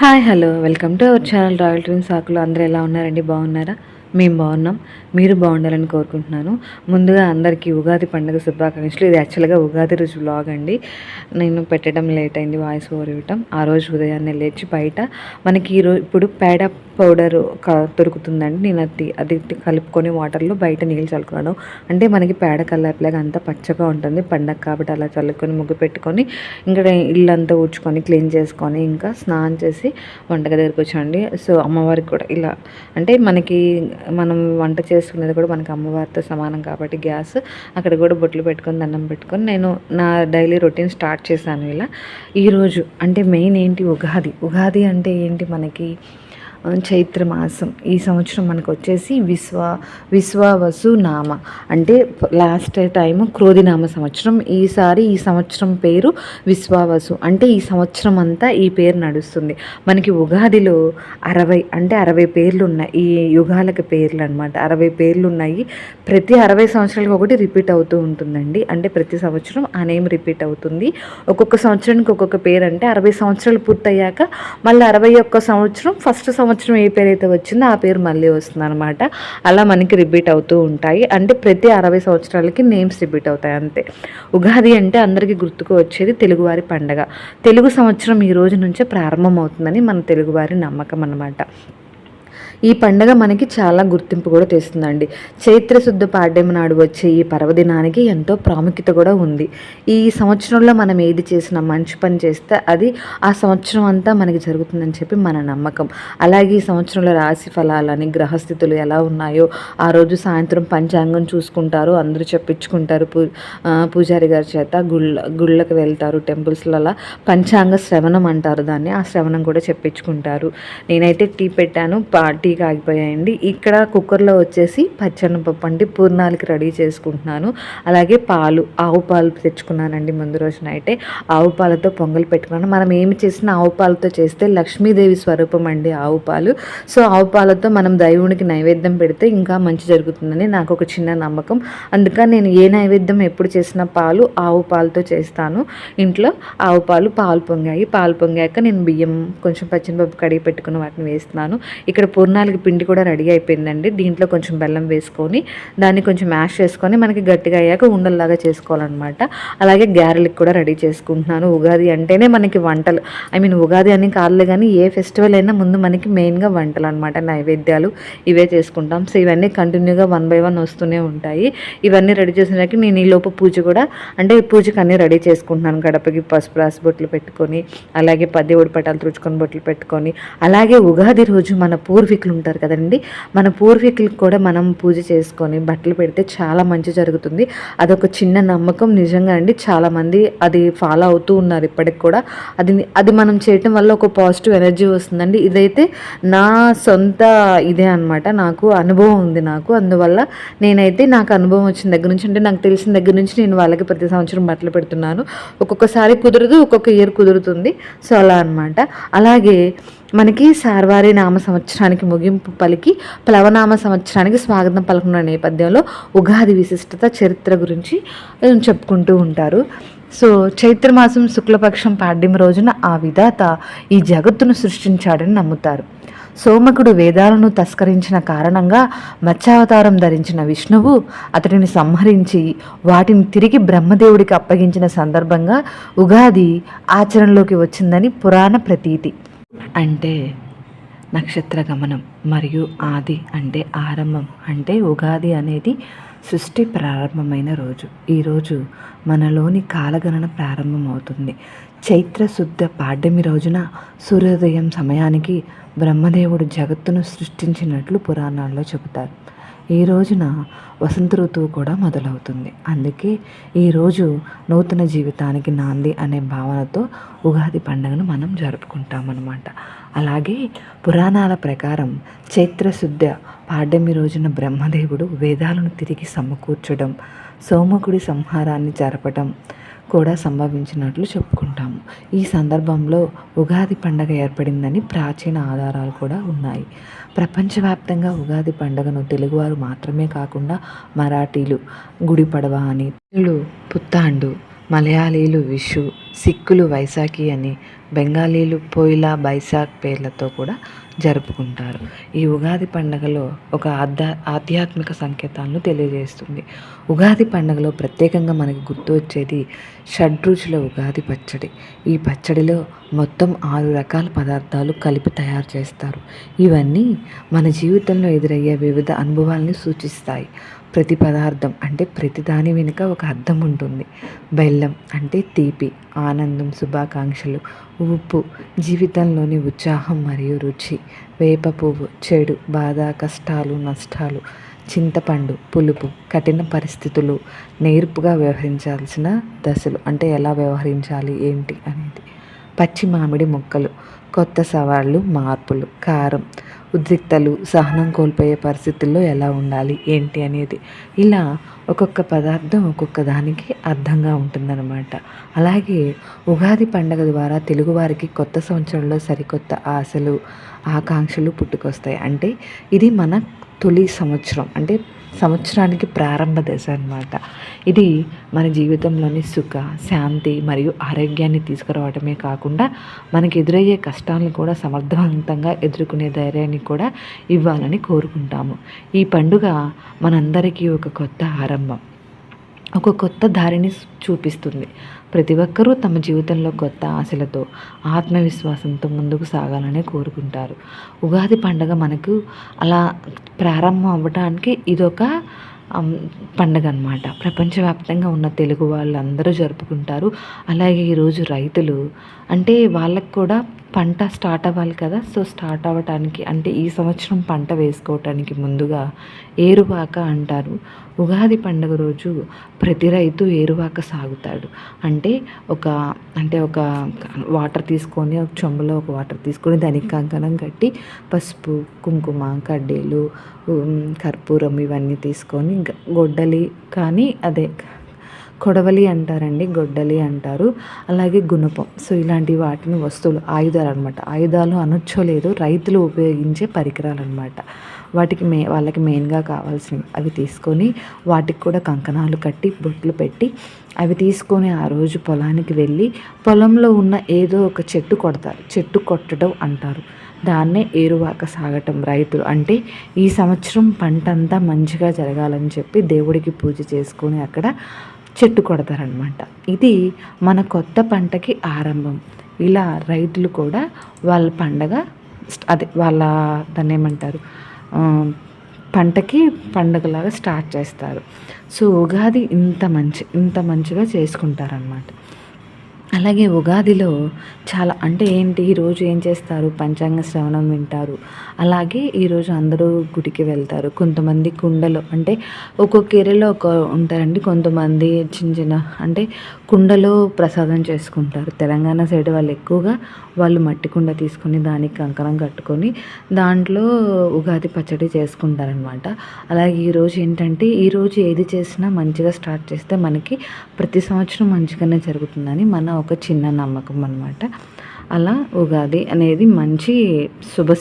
Hi hello welcome to our channel royal twins సాకులు అందరూ ఎలా ఉన్నారండి? బాగున్నారా? మేము బాగున్నాం. మీరు బాగుండాలని కోరుకుంటున్నాను. ముందుగా అందరికీ ఉగాది పండుగ శుభాకాంక్షలు. ఇది యాక్చువల్గా ఉగాది రోజు బ్లాగ్ అండి. నేను పెట్టడం లేట్ అయింది వాయిస్ ఓవర్ ఇవ్వటం. ఆ రోజు ఉదయాన్నే లేచి బయట మనకి ఈరోజు ఇప్పుడు పేడ పౌడర్ దొరుకుతుందండి. నేను అది అది కలుపుకొని వాటర్లో బయట నీళ్ళు చల్లుకున్నాను. అంటే మనకి పేడ కల్లాపిలాగా అంతా పచ్చగా ఉంటుంది. పండగ కాబట్టి అలా చల్లుకొని ముగ్గు పెట్టుకొని ఇంకా ఇల్లంతా ఊడ్చుకొని క్లీన్ చేసుకొని ఇంకా స్నానం చేసి వంటగది దగ్గరికి వచ్చాండి సో అమ్మవారికి కూడా ఇలా అంటే మనకి మనం వంట చేసుకునేది కూడా మనకి అమ్మవారితో సమానం కాబట్టి గ్యాస్. అక్కడ కూడా బొట్లు పెట్టుకొని దండం పెట్టుకొని నేను నా డైలీ రొటీన్ స్టార్ట్ చేశాను ఇలా. ఈరోజు అంటే మెయిన్ ఏంటి? ఉగాది. ఉగాది అంటే ఏంటి? మనకి చైత్రమాసం చైత్ర మాసం ఈ సంవత్సరం మనకు వచ్చేసి విశ్వ విశ్వావసు నామ. అంటే లాస్ట్ టైం క్రోధినామ సంవత్సరం. ఈసారి ఈ సంవత్సరం పేరు విశ్వావసు. అంటే ఈ సంవత్సరం అంతా ఈ పేరు నడుస్తుంది. మనకి ఉగాదిలో అరవై అంటే అరవై పేర్లు ఉన్నాయి. ఈ యుగాలకు పేర్లు అనమాట అరవై పేర్లు ఉన్నాయి. ప్రతి అరవై సంవత్సరాలకు ఒకటి రిపీట్ అవుతూ ఉంటుందండి. అంటే ప్రతి సంవత్సరం ఆ నేమ్ రిపీట్ అవుతుంది. ఒక్కొక్క సంవత్సరానికి ఒక్కొక్క పేరు. అంటే అరవై సంవత్సరాలు పూర్తయ్యాక మళ్ళీ అరవై ఒక్క సంవత్సరం ఫస్ట్ సంవత్సరం సంవత్సరం ఏ పేరు అయితే వచ్చిందో ఆ పేరు మళ్ళీ వస్తుంది అనమాట అలా మనకి రిపీట్ అవుతూ ఉంటాయి. అంటే ప్రతి అరవై సంవత్సరాలకి నేమ్స్ రిపీట్ అవుతాయి అంతే. ఉగాది అంటే అందరికీ గుర్తుకు వచ్చేది తెలుగువారి పండగ. తెలుగు సంవత్సరం ఈ రోజు నుంచే ప్రారంభమవుతుందని మన తెలుగువారి నమ్మకం అనమాట ఈ పండగ మనకి చాలా గుర్తింపు కూడా తెస్తుందండి. చైత్ర శుద్ధ పాడ్యం నాడు వచ్చే ఈ పర్వదినానికి ఎంతో ప్రాముఖ్యత కూడా ఉంది. ఈ సంవత్సరంలో మనం ఏది చేసినా మంచి పని చేస్తే అది ఆ సంవత్సరం అంతా మనకి జరుగుతుందని చెప్పి మన నమ్మకం. అలాగే ఈ సంవత్సరంలో రాశి ఫలాలని గ్రహస్థితులు ఎలా ఉన్నాయో ఆ రోజు సాయంత్రం పంచాంగం చూసుకుంటారు అందరూ చెప్పించుకుంటారు పూ పూజారి గారి చేత గుళ్ళ గుళ్ళకి వెళ్తారు టెంపుల్స్లలో పంచాంగ శ్రవణం అంటారు దాన్ని. ఆ శ్రవణం కూడా చెప్పించుకుంటారు. నేనైతే టీ పెట్టాను పా టీ ఆగిపోయాయండి. ఇక్కడ కుక్కర్లో వచ్చేసి పచ్చనపప్పు అంటే పూర్ణాలకి రెడీ చేసుకుంటున్నాను. అలాగే పాలు ఆవు పాలు తెచ్చుకున్నానండి ముందు రోజున అయితే. ఆవు పాలతో పొంగల్ పెట్టుకున్నాను. మనం ఏమి చేసినా ఆవు పాలతో చేస్తే లక్ష్మీదేవి స్వరూపం అండి ఆవు పాలు. సో ఆవు పాలతో మనం దైవునికి నైవేద్యం పెడితే ఇంకా మంచి జరుగుతుందని నాకు ఒక చిన్న నమ్మకం. అందుకని నేను ఏ నైవేద్యం ఎప్పుడు చేసిన పాలు ఆవు పాలతో చేస్తాను. ఇంట్లో ఆవు పాలు పాలు పొంగాయి. పాలు పొంగాక నేను బియ్యం కొంచెం పచ్చిమిరపప్పు కడిగి పెట్టుకుని వాటిని వేస్తున్నాను. ఇక్కడ పూర్ణాలకి పిండి కూడా రెడీ అయిపోయిందండి. దీంట్లో కొంచెం బెల్లం వేసుకొని దాన్ని కొంచెం మ్యాష్ చేసుకొని మనకి గట్టిగా అయ్యాక ఉండల్లాగా చేసుకోవాలన్నమాట. అలాగే గ్యారెలకి కూడా రెడీ చేసుకుంటున్నాను. ఉగాది అంటేనే మనకి వంటలు. ఐ మీన్ ఉగాది అని కాదులే కానీ ఏ ఫెస్టివల్ అయినా ముందు మనకి మెయిన్గా వంటలు అనమాట నైవేద్యాలు ఇవే చేసుకుంటాం. సో ఇవన్నీ కంటిన్యూగా వన్ బై వన్ వస్తూనే ఉంటాయి. ఇవన్నీ రెడీ చేసినాక నేను ఈ లోపు పూజ కూడా అంటే పూజకి అన్నీ రెడీ చేసుకుంటున్నాను. గడపకి పసుపు రాసి బొట్లు పెట్టుకొని అలాగే పది ఒడిపటాలు తుడుచుకొని బొట్లు పెట్టుకొని అలాగే ఉగాది రోజు మన పూర్వీకులు ఉంటారు కదండి. మన పూర్వీకులకు కూడా మనం పూజ చేసుకొని బట్టలు పెడితే చాలా మంచి జరుగుతుంది. అదొక చిన్న నమ్మకం నిజంగా అండి. చాలామంది అది ఫాలో అవుతూ ఉన్నారు ఇప్పటికి కూడా. అది అది మనం చేయటం వల్ల ఒక పాజిటివ్ ఎనర్జీ వస్తుందండి. ఇదైతే నా సొంత ఇదే అన్నమాట. నాకు అనుభవం ఉంది నాకు. అందువల్ల నేనైతే నాకు అనుభవం వచ్చిన దగ్గర నుంచి అంటే నాకు తెలిసిన దగ్గర నుంచి నేను వాళ్ళకి ప్రతి సంవత్సరం బట్టలు పెడుతున్నాను. ఒక్కొక్కసారి కుదరదు ఒక్కొక్క ఇయర్ కుదురుతుంది. సో అలా అన్నమాట. అలాగే మనకి సార్వారి నామ సంవత్సరానికి ముగింపు పలికి ప్లవనామ సంవత్సరానికి స్వాగతం పలుకున్న నేపథ్యంలో ఉగాది విశిష్టత చరిత్ర గురించి చెప్పుకుంటూ ఉంటారు. సో చైత్రమాసం శుక్లపక్షం పాడ్యం రోజున ఆ విధాత ఈ జగత్తును సృష్టించాడని నమ్ముతారు. సోమకుడు వేదాలను తస్కరించిన కారణంగా మత్స్యావతారం ధరించిన విష్ణువు అతడిని సంహరించి వాటిని తిరిగి బ్రహ్మదేవుడికి అప్పగించిన సందర్భంగా ఉగాది ఆచరణలోకి వచ్చిందని పురాణ ప్రతీతి. అంటే నక్షత్ర గమనం మరియు ఆది అంటే ఆరంభం అంటే ఉగాది అనేది సృష్టి ప్రారంభమైన రోజు. ఈరోజు మనలోని కాలగణన ప్రారంభమవుతుంది. చైత్ర శుద్ధ పాడ్యమి రోజున సూర్యోదయం సమయానికి బ్రహ్మదేవుడు జగత్తును సృష్టించినట్లు పురాణాల్లో చెబుతారు. ఈ రోజున వసంత ఋతువు కూడా మొదలవుతుంది. అందుకే ఈరోజు నూతన జీవితానికి నాంది అనే భావనతో ఉగాది పండుగను మనం జరుపుకుంటామన్నమాట. అలాగే పురాణాల ప్రకారం చైత్రశుద్ధ పాడ్యమి రోజున బ్రహ్మదేవుడు వేదాలను తిరిగి సమకూర్చడం సోమకుడి సంహారాన్ని జరపడం కూడా సంభవించినట్లు చెప్పుకుంటాము. ఈ సందర్భంలో ఉగాది పండగ ఏర్పడిందని ప్రాచీన ఆధారాలు కూడా ఉన్నాయి. ప్రపంచవ్యాప్తంగా ఉగాది పండుగను తెలుగువారు మాత్రమే కాకుండా మరాఠీలు గుడి పడవ అని పుత్తాండు మలయాళీలు విషు సిక్కులు వైశాఖి అని బెంగాలీలు పోయిలా బైసాఖ్ పేర్లతో కూడా జరుపుకుంటారు. ఈ ఉగాది పండుగలో ఒక ఆధ్యా ఆధ్యాత్మిక సంకేతాలను తెలియజేస్తుంది. ఉగాది పండుగలో ప్రత్యేకంగా మనకి గుర్తు వచ్చేది షడ్రుచుల ఉగాది పచ్చడి. ఈ పచ్చడిలో మొత్తం ఆరు రకాల పదార్థాలు కలిపి తయారు చేస్తారు. ఇవన్నీ మన జీవితంలో ఎదురయ్యే వివిధ అనుభవాలను సూచిస్తాయి. ప్రతి పదార్థం అంటే ప్రతి దాని వెనుక ఒక అర్థం ఉంటుంది. బెల్లం అంటే తీపి ఆనందం శుభాకాంక్షలు ఉప్పు జీవితంలోని ఉత్సాహం మరియు రుచి వేప పువ్వు చెడు బాధ కష్టాలు నష్టాలు చింతపండు పులుపు కఠిన పరిస్థితులు నేర్పుగా వ్యవహరించాల్సిన దశలు అంటే ఎలా వ్యవహరించాలి ఏంటి అనేది. పచ్చి మామిడి మొక్కలు కొత్త సవాళ్ళు మార్పులు కారం ఉద్రిక్తలు సహనం కోల్పోయే పరిస్థితుల్లో ఎలా ఉండాలి ఏంటి అనేది. ఇలా ఒక్కొక్క పదార్థం ఒక్కొక్క దానికి అర్థంగా ఉంటుందన్నమాట. అలాగే ఉగాది పండగ ద్వారా తెలుగువారికి కొత్త సంవత్సరంలో సరికొత్త ఆశలు ఆకాంక్షలు పుట్టుకొస్తాయి. అంటే ఇది మన తొలి సంవత్సరం. అంటే సంవత్సరానికి ప్రారంభ దశ అనమాట ఇది మన జీవితంలోని సుఖ శాంతి మరియు ఆరోగ్యాన్ని తీసుకురావడమే కాకుండా మనకి ఎదురయ్యే కష్టాలను కూడా సమర్థవంతంగా ఎదుర్కొనే ధైర్యాన్ని కూడా ఇవ్వాలని కోరుకుంటాము. ఈ పండుగ మనందరికీ ఒక కొత్త ఆరంభం. ఒక కొత్త దారిని చూపిస్తుంది. ప్రతి ఒక్కరూ తమ జీవితంలో కొత్త ఆశలతో ఆత్మవిశ్వాసంతో ముందుకు సాగాలని కోరుకుంటారు. ఉగాది పండుగ మనకు అలా ప్రారంభం అవ్వడానికి ఇదొక పండగ అనమాట ప్రపంచవ్యాప్తంగా ఉన్న తెలుగు వాళ్ళందరూ జరుపుకుంటారు. అలాగే ఈరోజు రైతులు అంటే వాళ్ళకు కూడా పంట స్టార్ట్ అవ్వాలి కదా సో స్టార్ట్ అవ్వటానికి అంటే ఈ సంవత్సరం పంట వేసుకోవటానికి ముందుగా ఏరువాక అంటారు. ఉగాది పండుగ రోజు ప్రతి రైతు ఏరువాక సాగుతాడు. అంటే ఒక అంటే ఒక వాటర్ తీసుకొని ఒక చెంబులో ఒక వాటర్ తీసుకొని దానికి కంకణం కట్టి పసుపు కుంకుమ కడ్డీలు కర్పూరం ఇవన్నీ తీసుకొని గొడ్డలి కానీ అదే కొడవలి అంటారండి గొడ్డలి అంటారు. అలాగే గుణపం సో ఇలాంటి వాటిని వస్తువులు ఆయుధాలు అనమాట ఆయుధాలు అనొచ్చో రైతులు ఉపయోగించే పరికరాలు అనమాట వాటికి మే వాళ్ళకి మెయిన్గా కావాల్సినవి అవి తీసుకొని వాటికి కూడా కంకణాలు కట్టి బొట్లు పెట్టి అవి తీసుకొని ఆ రోజు పొలానికి వెళ్ళి పొలంలో ఉన్న ఏదో ఒక చెట్టు కొడతారు. చెట్టు కొట్టడం అంటారు. దాన్నే ఏరువాక సాగటం రైతులు. అంటే ఈ సంవత్సరం పంట అంతా మంచిగా జరగాలని చెప్పి దేవుడికి పూజ చేసుకొని అక్కడ చెట్టు కొడతారనమాట ఇది మన కొత్త పంటకి ఆరంభం. ఇలా రైతులు కూడా వాళ్ళ పండగ అదే వాళ్ళ దాన్ని ఏమంటారు పంటకి పండగలాగా స్టార్ట్ చేస్తారు. సో ఉగాది ఇంత మంచి ఇంత మంచిగా చేసుకుంటారనమాట అలాగే ఉగాదిలో చాలా అంటే ఏంటి? ఈరోజు ఏం చేస్తారు? పంచాంగ శ్రవణం వింటారు. అలాగే ఈరోజు అందరూ గుడికి వెళ్తారు. కొంతమంది కుండలో అంటే ఒక్కొక్క ఏరియాలో ఒక ఉంటారండి. కొంతమంది చిన్న చిన్న అంటే కుండలో ప్రసాదం చేసుకుంటారు. తెలంగాణ సైడ్ వాళ్ళు ఎక్కువగా వాళ్ళు మట్టి కుండ తీసుకొని దానికి కంకణం కట్టుకొని దాంట్లో ఉగాది పచ్చడి చేసుకుంటారనమాట అలాగే ఈరోజు ఏంటంటే ఈరోజు ఏది చేసినా మంచిగా స్టార్ట్ చేస్తే మనకి ప్రతి సంవత్సరం మంచిగానే జరుగుతుందని మన ఒక చిన్న నమ్మకం అనమాట అలా ఉగాది అనేది మంచి శుభ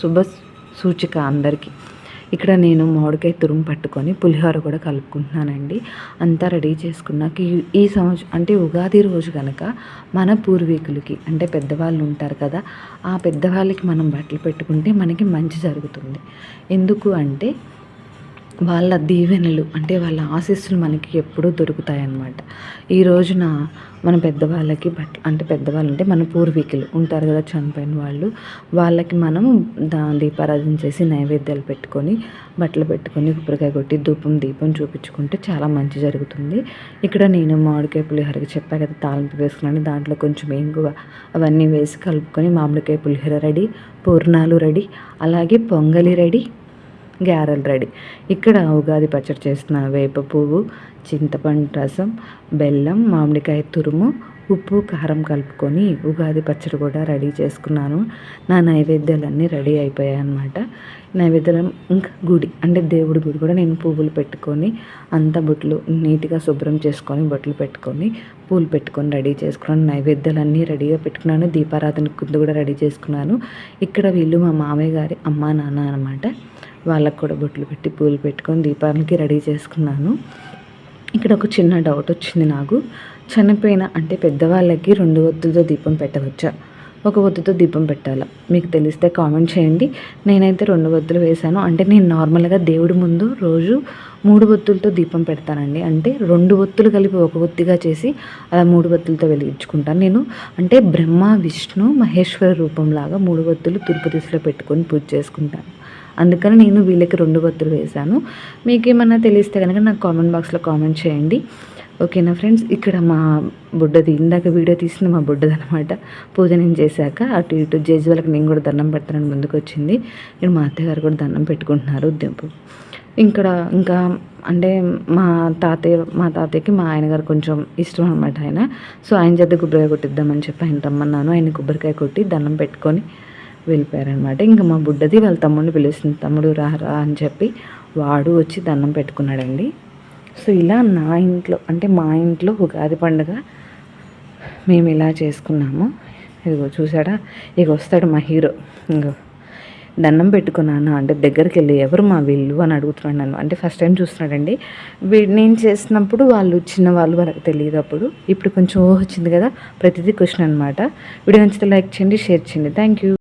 శుభ సూచిక అందరికీ. ఇక్కడ నేను మామిడికాయ తురుము పట్టుకొని పులిహోర కూడా కలుపుకుంటున్నానండి. అంతా రెడీ చేసుకున్నాక ఈ సంవత్సరం అంటే ఉగాది రోజు కనుక మన పూర్వీకులకి అంటే పెద్దవాళ్ళు ఉంటారు కదా ఆ పెద్దవాళ్ళకి మనం బట్టలు పెట్టుకుంటే మనకి మంచి జరుగుతుంది. ఎందుకు అంటే వాళ్ళ దీవెనలు అంటే వాళ్ళ ఆశీస్సులు మనకి ఎప్పుడూ దొరుకుతాయి అన్నమాట ఈ రోజున మన పెద్దవాళ్ళకి బట్ అంటే పెద్దవాళ్ళు అంటే మన పూర్వీకులు ఉంటారు కదా చనిపోయిన వాళ్ళు వాళ్ళకి మనం దా దీపారాధన చేసి నైవేద్యాలు పెట్టుకొని బట్టలు పెట్టుకొని కొబ్బరికాయ కొట్టి ధూపం దీపం చూపించుకుంటే చాలా మంచి జరుగుతుంది. ఇక్కడ నేను మామిడికాయ పులిహోరకి చెప్పా కదా తాలింపు వేసుకున్నాను. దాంట్లో కొంచెం ఇంగువ అవన్నీ వేసి కలుపుకొని మామిడికాయ పులిహోర రెడీ పూర్ణాలు రెడీ అలాగే పొంగలి రెడీ గ్యారెల్ రెడీ. ఇక్కడ ఉగాది పచ్చడి చేస్తున్నాను వేప పువ్వు చింతపండు రసం బెల్లం మామిడికాయ తురుము ఉప్పు కారం కలుపుకొని ఉగాది పచ్చడి కూడా రెడీ చేసుకున్నాను. నా నైవేద్యాలన్నీ రెడీ అయిపోయాయి అనమాట నైవేద్యం ఇంకా గుడి అంటే దేవుడి గుడి కూడా నేను పువ్వులు పెట్టుకొని అంత బొట్లు నీట్గా శుభ్రం చేసుకొని బొట్లు పెట్టుకొని పూలు పెట్టుకొని రెడీ చేసుకున్నాను. నైవేద్యాలన్నీ రెడీగా పెట్టుకున్నాను. దీపారాధన కుందు కూడా రెడీ చేసుకున్నాను. ఇక్కడ వీళ్ళు మా మామయ్య గారి అమ్మ నాన్న అనమాట వాళ్ళకు కూడా బొట్లు పెట్టి పూలు పెట్టుకొని దీపానికి రెడీ చేసుకున్నాను. ఇక్కడ ఒక చిన్న డౌట్ వచ్చింది నాకు. చనిపోయిన అంటే పెద్దవాళ్ళకి రెండు ఒత్తులతో దీపం పెట్టవచ్చా? ఒక ఒత్తుతో దీపం పెట్టాలా? మీకు తెలిస్తే కామెంట్ చేయండి. నేనైతే రెండు ఒత్తులు వేశాను. అంటే నేను నార్మల్గా దేవుడి ముందు రోజు మూడు ఒత్తులతో దీపం పెడతానండి. అంటే రెండు ఒత్తులు కలిపి ఒక ఒత్తిగా చేసి అలా మూడు ఒత్తులతో వెలిగించుకుంటాను. నేను అంటే బ్రహ్మ విష్ణు మహేశ్వర రూపంలాగా మూడు ఒత్తులు తిరుపతిలో దిశలో పెట్టుకొని పూజ చేసుకుంటాను. అందుకని నేను వీళ్ళకి రెండు ఒత్తులు వేశాను. మీకు ఏమన్నా తెలిస్తే కనుక నాకు కామెంట్ బాక్స్లో కామెంట్ చేయండి. ఓకేనా ఫ్రెండ్స్? ఇక్కడ మా బుడ్డది ఇందాక వీడియో తీసిన మా బుడ్డది అనమాట పూజ నేను చేశాక అటు ఇటు జేజువాళ్ళకి వాళ్ళకి నేను కూడా దండం పెడతానని ముందుకు వచ్చింది ఇక్కడ మా అత్తగారు కూడా దండం పెట్టుకుంటున్నారు దింపు ఇక్కడ ఇంకా అంటే మా తాతయ్య మా తాతయ్యకి మా ఆయన గారు కొంచెం ఇష్టం అనమాట ఆయన. సో ఆయన చేత కొబ్బరికాయ కొట్టిద్దామని చెప్పి ఆయన రమ్మన్నాను. ఆయన కొబ్బరికాయ కొట్టి దండం పెట్టుకొని వెళ్ళిపోయారనమాట ఇంకా మా బుడ్డది వాళ్ళ తమ్ముడిని పిలుస్తుంది. తమ్ముడు రా రా అని చెప్పి వాడు వచ్చి దండం పెట్టుకున్నాడండి. సో ఇలా నా ఇంట్లో అంటే మా ఇంట్లో ఉగాది పండుగ మేము ఇలా చేసుకున్నాము. ఇదిగో చూసాడా ఇక వస్తాడు మా హీరో. ఇంకో దండం పెట్టుకున్నాను అంటే దగ్గరికి వెళ్ళి ఎవరు మా వీళ్ళు అని అడుగుతున్నాడు నన్ను. అంటే ఫస్ట్ టైం చూస్తున్నాడండి. వీ- నేను చేసినప్పుడు వాళ్ళు చిన్న వాళ్ళు వాళ్ళకి తెలియదు అప్పుడు. ఇప్పుడు కొంచెం ఊహ వచ్చింది కదా ప్రతిదీ క్వశ్చన్ అనమాట వీడియో నచ్చితే లైక్ చేయండి షేర్ చేయండి. Thank you.